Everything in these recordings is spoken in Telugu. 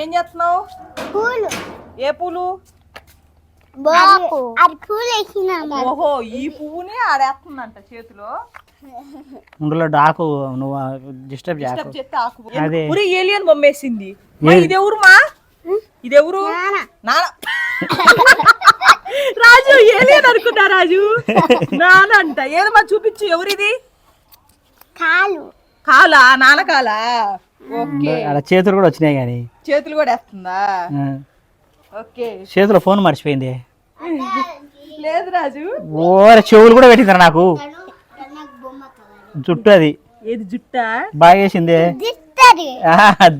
ఏం చేస్తున్నావు? పూలు. ఏ పూలు? బాపు అది పూలు వేసినాము ఓహో ఈ పువ్వుని ఆడేస్తుందంట చేతిలో. ఉండులో డాకు నువ్వు డిస్టర్బ్ చేస్తే ఆకు అదే. ఉరి ఏలియన్ బొమ్మేసింది. మా ఏ- ఇదెవరు మా? ఇదెవరు? నాన్న. రాజు ఏలియన్ అనుకున్నా రాజు. నాన్న అంట. ఏదో మా చూపించు ఎవరిది? కాలు. కాలా. నాన్న కాలా? అలా చేతులు కూడా వచ్చినాయి కానీ. చేతులు కూడా వేస్తుందా. ఓకే. చేతిలో ఫోన్ మర్చిపోయింది. లేదు రాజు. ఓరే చెవులు కూడా పెట్టింది నాకు. జుట్టు అది. ఏది జుట్టా? బాగా వేసింది.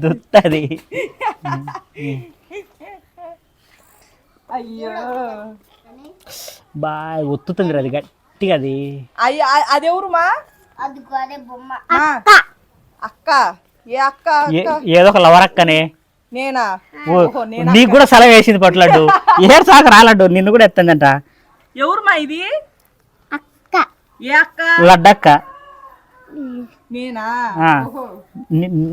దుత్తది అయ్యో. బాగా ఒత్తుతుంది అది గట్టిగా అది. అయ్య అదెవరు మా? అది బొమ్మ. అక్క. ఏదో ఒక ఓ, ఓహో, నేనా నీకు కూడా సెలవు వేసింది పట్లడ్డు ఏడు సాక రాలడ్డు నిన్ను కూడా ఎత్తందంట. ఎవరు మా ఇది? అక్క. ఏ అక్క? లడ్డక్క. నేనా?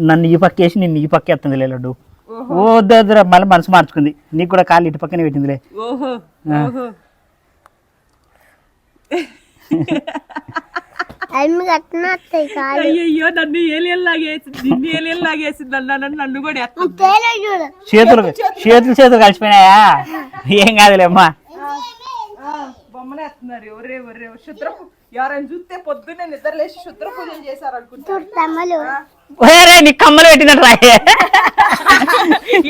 నన్ను ఈ పక్క వేసి నిన్ను ఈ పక్క ఎత్తుంది లే లడ్డు. ఓహో. ఓ వద్దురా మళ్ళీ మనసు మార్చుకుంది. నీకు కూడా కాళ్ళు ఇటు పక్కనే పెట్టిందిలే. ఓహో. అమ్మి కట్టిన వస్తాయి కాలు అయ్యయ్యో నన్ను ఏలియన్ లాగేసింది నిన్ను ఏలియన్ లాగేసింది నన్ను నన్ను కూడా చూడు. చేతులు చేతులు చేతులు కలిసిపోయినాయా? ఏం కాదులేమ్మా. బొమ్మనే ఎత్తున్నారు శుద్ర ఎవరైనా చూస్తే పొద్దున్నే నిద్ర లేచి శుద్ర పూజలు చేశారు నీ కమ్మలు. పెట్టినట్టు రాయే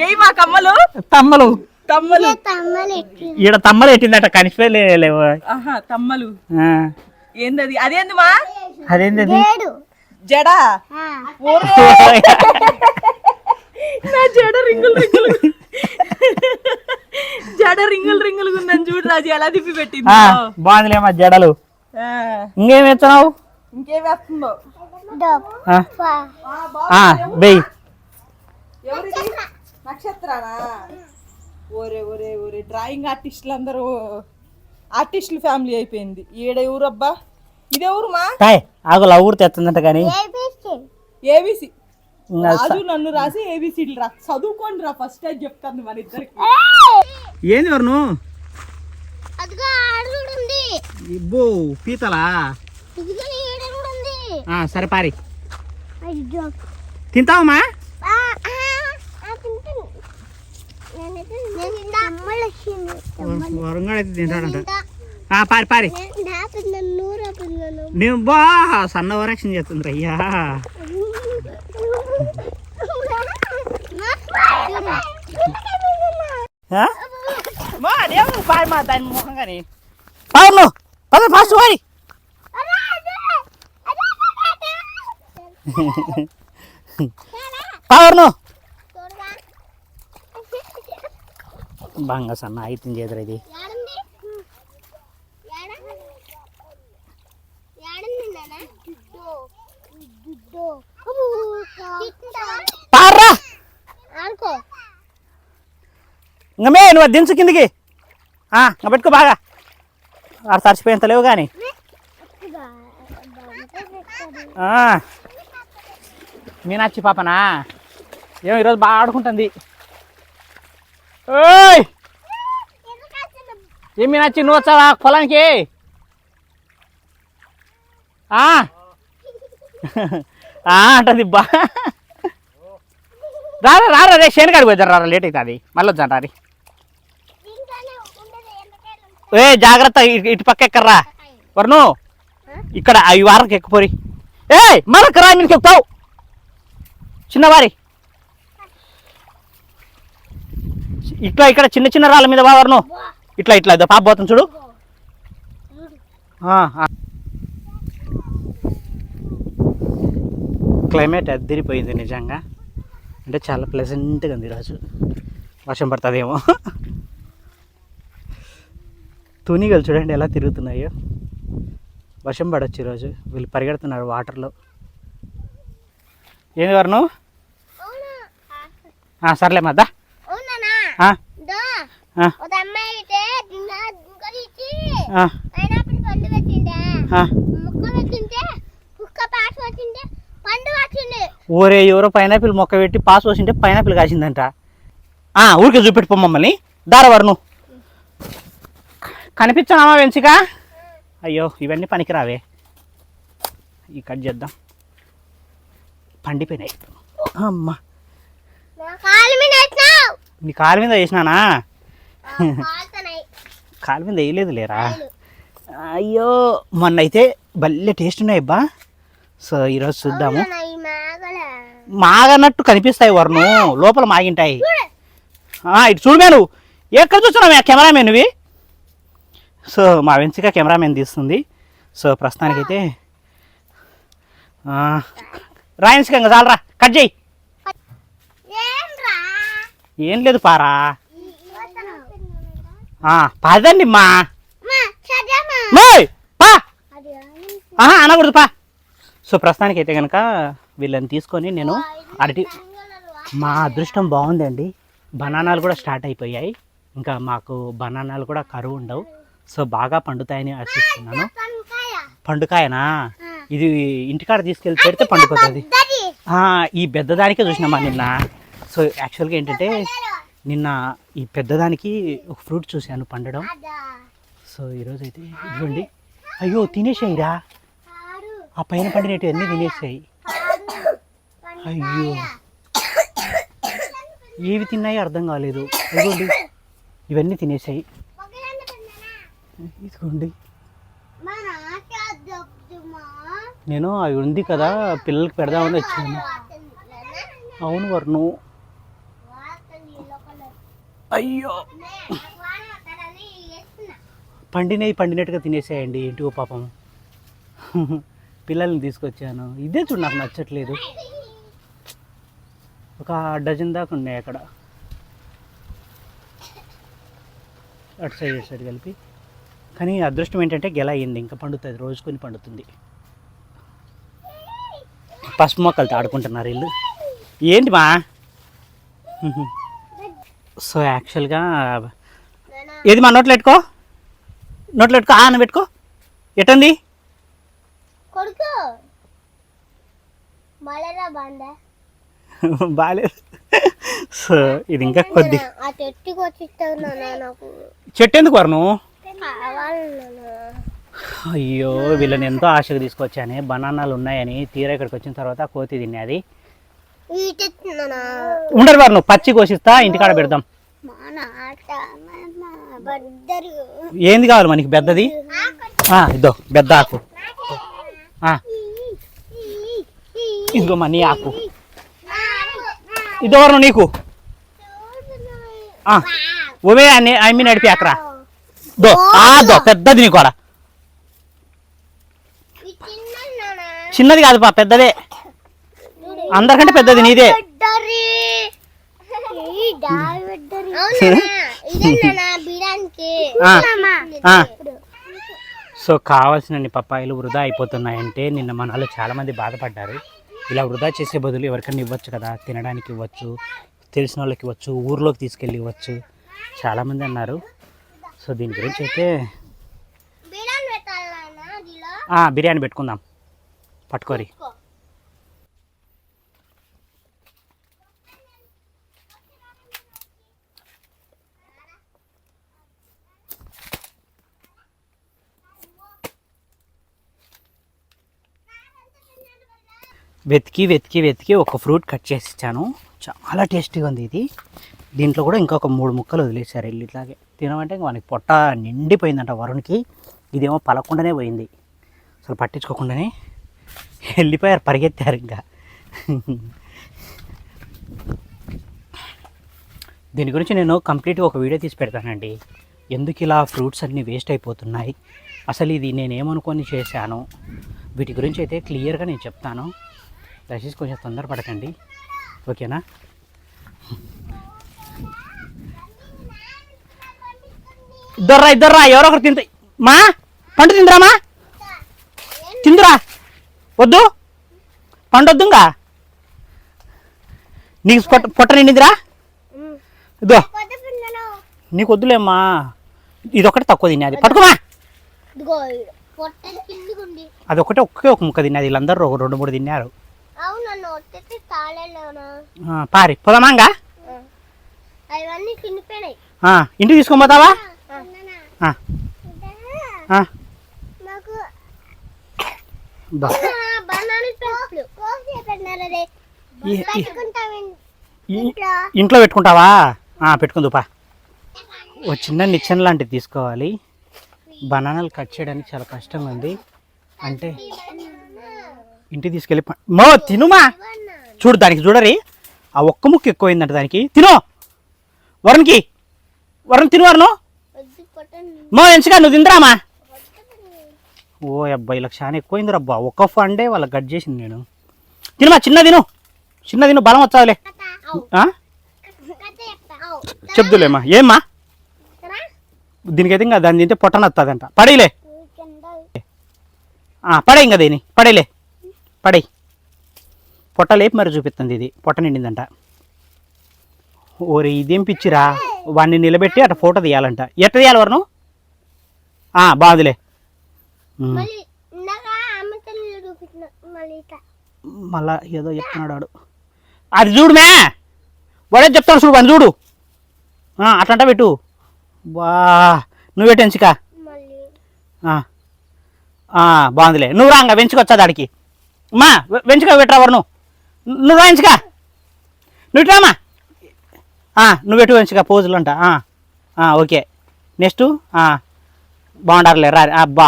ఏ మా కమ్మలు? తమ్మలు. తమ్మలు. ఈడ తమ్మలు పెట్టిందట కనిపిలేవు ఆహా తమ్మలు. ఏందది? అదేంది మా అదేంది జడా? నా జడ రింగులు రింగులు. జడ రింగులు రింగులు ఉందని చూడు రాజు ఎలా తిప్పి పెట్టింది. ఆ, బాగుందిలేమ్మా జడలు. ఇంకేం ఎత్తున్నావు ఇంకేం వేస్తుందో డబ్ ఆ, ఫా. ఆ, బెయ్. ఎవరిది? నక్షత్రానా? ఓరే ఓరే ఓరే డ్రాయింగ్ ఆర్టిస్టులు అందరూ ఆర్టిస్టులు ఫ్యామిలీ అయిపోయింది. ఈడ ఎవరు అబ్బా ఇదెవరు మా తాయ్ ఆగు లవ్వురు తెస్తుందంట కానీ. ఏబిసి. రాజు నన్ను రాసి ఏబిసిడి రా. చదువుకోండి రా ఫస్ట్ టైం చెప్తాను మన ఇద్దరికి. ఏంది వరును అదిగో ఆడు కూడా ఉంది. ఇబ్బో పీతలా? ఇదిగో ఈడ కూడా ఉంది. ఆ, సరే పారి. అయ్యో. తింటావమ్మా ఆ, ఆ, ఆ, తింటాను. అయితే తింటాడంట. పారి పారి. నేను బా సన్న వరక్షణ చేస్తుంది అయ్యా. ఆ? మా అదేమో పారి మా దాని మొహం కానీ పావును పద ఫాస్ట్ పారి పావర్ను. బాగా సన్న అయితే. చేద్దరు ఇది పార్రా! ఆడుకో. ఇంకా మే నువ్వు దించు కిందికి. పెట్టుకో బాగా. ఆడ తడిచిపోయేంత లేవు కానీ. ఆ. మీనాక్షి పాపనా? ఏమో ఈరోజు బాగా ఆడుకుంటుంది. ఓయ్ ఏం మీనాక్షి నువ్వు వచ్చావా? పొలానికి? అంటది బా. రారా రారా రే శని కాడికి పోతారు రారా లేట్ అవుతుంది. మళ్ళీ వచ్చాను రారి ఏ జాగ్రత్త ఇటు- ఇటు పక్క ఎక్కర్రా. వర్ణు ఇక్కడ అవి వారకు ఎక్కిపోరి. ఏ మరొక రా మీకు ఎక్కుతావు. చిన్నవారి. ఇట్లా ఇక్కడ చిన్న చిన్న రాళ్ళ మీద బా వర్ణు ఇట్లా ఇట్లా పాప పోతుంది చూడు. క్లైమేట్ అద్దరిపోయింది నిజంగా. అంటే చాలా ప్లెజెంట్గా ఉంది ఈరోజు. వర్షం పడుతుందేమో. తునిగలు చూడండి ఎలా తిరుగుతున్నాయో. వర్షం పడవచ్చు ఈరోజు. వీళ్ళు పరిగెడుతున్నారు వాటర్లో. ఏంది వరణు? సర్లే మద్దా. ఓరే ఎవరో పైనాపిల్ మొక్క పెట్టి పాస్ పోసింటే పైనాపిల్ కాసిందంట. ఆ, ఊరికే చూపెట్టుపో మమ్మల్ని. దార వరుణు. కనిపించామా వెంచిక? అయ్యో ఇవన్నీ పనికిరావే. ఈ కట్ చేద్దాం. పండిపోయినాయి. అమ్మా. నా కాలు మీద వేసినానా? కాలు మీద వేయలేదు లేరా అయ్యో మొన్న అయితే భలే టేస్ట్ ఉన్నాయి అబ్బా. సో ఈరోజు చూద్దాము. మాగనట్టు కనిపిస్తాయి వరుణు. లోపల మాగింటాయి. ఇటు చూడు మేను ఎక్కడ చూస్తున్నావు ఆ కెమెరామెన్ నువ్వి? సో మా వెంచిక కెమెరామెన్ తీస్తుంది. సో ప్రస్తుతానికైతే ఇంకా చాలరా. కట్ చేయి. ఏం లేదు పారా. పదండి మా అనకూడదు పా. సో ప్రస్తుతానికైతే కనుక వీళ్ళని తీసుకొని నేను అరటి. మా అదృష్టం బాగుందండి. బనానాలు కూడా స్టార్ట్ అయిపోయాయి. ఇంకా మాకు బనానాలు కూడా కరువు ఉండవు. సో బాగా పండుతాయని ఆశిస్తున్నాను. పండుకాయనా. ఇది ఇంటికాడ తీసుకెళ్ళి పెడితే. ఆ, ఈ పెద్దదానికే చూసినామా నిన్న. సో యాక్చువల్గా ఏంటంటే నిన్న ఈ పెద్దదానికి ఒక ఫ్రూట్ చూశాను పండడం. సో ఈరోజు అయితే ఇదిగోండి అయ్యో తినేసాయిరా. ఆ పైన పండినట్టు అన్నీ తినేసాయి. అయ్యో ఏవి తిన్నాయో అర్థం కాలేదు ఇదిగోండి ఇవన్నీ తినేసాయి? ఇదిగోండి. నేను అవి ఉంది కదా పిల్లలకి పెడదామని వచ్చాను? అవును వర్ణు. అయ్యో. పండినవి పండినట్టుగా తినేసాయండి ఏంటివో పాపం. పిల్లల్ని తీసుకొచ్చాను. ఇదే చూడు నాకు నచ్చట్లేదు. ఒక డజన్ దాకా ఉన్నాయి అక్కడ. అటు సైడ్ ఇటు సైడ్ కలిపి. కానీ అదృష్టం ఏంటంటే గెల అయింది ఇంకా పండుతుంది రోజు కొన్ని పండుతుంది. పసుపు మొక్కలతో ఆడుకుంటున్నారు వీళ్ళు. ఏంటి మా? సో యాక్చువల్గా? ఏది మా నోట్లో పెట్టుకో? నోట్లో పెట్టుకో. ఆ అని పెట్టుకో. బండ? బాగాలేదు సో ఇది ఇంకా కొద్ది. చెట్టు ఎందుకు వరను అయ్యో వీళ్ళని ఎంతో ఆశగా తీసుకొచ్చాను. బనానాలు ఉన్నాయని తీరా ఇక్కడికి వచ్చిన తర్వాత కోతి నాన్న ఉండరు వారు నువ్వు పచ్చి కోసిస్తా ఇంటికాడ పెడదాం. ఏంది కావాలి మనకి పెద్దది? ఆ, ఇదో పెద్ద ఆకు. ఆ, ఇదిగో మా నీ ఆకు. ఇదో వరను నీకు? ఆ, ఓవే అని అమ్మి నడిపి అక్కడ. దో ఆ దో పెద్దది నీకు కూడా చిన్నది కాదు పా పెద్దదే. అందరికంటే పెద్దది నీదే. సో కావాల్సిన పప్పాయిలు వృధా అయిపోతున్నాయంటే నిన్న మనలో చాలా మంది బాధపడ్డారు. ఇలా వృధా చేసే బదులు ఎవరికైనా ఇవ్వచ్చు కదా? తినడానికి ఇవ్వచ్చు తెలిసిన వాళ్ళకి ఇవ్వచ్చు ఊర్లోకి తీసుకెళ్ళి ఇవ్వచ్చు. చాలామంది అన్నారు. సో దీని గురించి అయితే బిర్యానీ పెట్టుకుందాం. పట్టుకోరి. వెతికి వెతికి వెతికి ఒక ఫ్రూట్ కట్ చేసి ఇచ్చాను. చాలా టేస్టీగా ఉంది ఇది. దీంట్లో కూడా ఇంకొక మూడు ముక్కలు వదిలేశారు వెళ్ళి ఇట్లాగే. తినమంటే ఇంక మనకి పొట్ట నిండిపోయిందంట వరుణ్కి. ఇదేమో పలకుండానే పోయింది. అసలు పట్టించుకోకుండానే వెళ్ళిపోయారు పరిగెత్తారు ఇంకా. దీని గురించి నేను కంప్లీట్గా ఒక వీడియో తీసి పెడతానండి. ఎందుకు ఇలా ఫ్రూట్స్ అన్నీ వేస్ట్ అయిపోతున్నాయి? అసలు ఇది నేనేమనుకొని చేశాను? వీటి గురించి అయితే క్లియర్గా నేను చెప్తాను. దయచేసి కొంచెం తొందరపడకండి ఓకేనా? ఇద్దర్రా ఇద్దర్రా ఎవరో ఒకరు తింట మా? పండు తిందిరామా తిందురా. వద్దు. పండు వద్దుగా? నీకు పొట్ట పొట్ట నిండిందిరా? ఇదో నీకు వద్దులేమ్మా. ఇది ఒకటి తక్కువ తినేది. పట్టుకోమా ఇదిగో పొట్టలు కిందికుంది అది ఒకటే ఒకే ఒక ముక్క తినేది. వీళ్ళందరూ ఒక రెండు మూడు తిన్నారు అవును నన్ను ఒట్టేసి తాళేలోనా ఆ, పారి. పోదామాంగా ఇంటికి తీసుకొని పోతావా? ఇంట్లో? పెట్టుకుంటావా? పెట్టుకుందుపా ఓ చిన్న నిచ్చెన లాంటిది తీసుకోవాలి. బనానాలు కట్ చేయడానికి చాలా కష్టంగా ఉంది. అంటే ఇంటికి తీసుకెళ్ళి మా మో తినుమా? చూడు దానికి చూడరి. ఆ ఒక్క ముక్క ఎక్కువైందంట దానికి. తిను. వరుణ్కి. వరుణ్ తిను వరుణు మో ఎంచగా నువ్వు తిందరామా? ఓ అబ్బాయి ఇలా చాలా ఎక్కువైంది రబ్బా ఒక్క ఫండే వాళ్ళకి కట్ చేసింది నేను. తినుమా చిన్న తిను. చిన్న తిను బలం వచ్చావులే. ఆ? చెప్దులేమ్మా. ఏమ్మా? దీనికైతే ఇంకా దాన్ని తింటే పొట్టనొస్తుందంట పడేలే పడే ఇంకా దీని పడేలే పడే పొట్ట లేపి మరి చూపిస్తుంది ఇది. పొట్ట నిండిందంట. ఓరి ఇదేం పిచ్చిరా? వాడిని నిలబెట్టి అట్లా ఫోటో తీయాలంట. ఎట్ట తీయాలి వరను బాగుందిలే. మళ్ళీ ఏదో చెప్తున్నాడు వాడు. అది చూడుమే వాడే చెప్తాడు చూడు వాడిని చూడు. ఆ, అట్లంట పెట్టు. బా నువ్వు మళ్ళీ. బాగుందిలే. నువ్వు రాంగా వెంచుకొచ్చా దాడికి. అమ్మా వె- వెంచుక పెట్టరా వరు నువ్వు? నువ్వు రాయించుకా నువ్వు ఇట్రామా నువ్వు ఎటు వెంచుక పోజులు అంట ఓకే. నెక్స్ట్ బాగుండారులే రా అబ్బా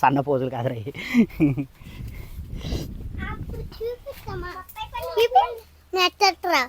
సన్న పోజులు కాదురా నచ్చట్రా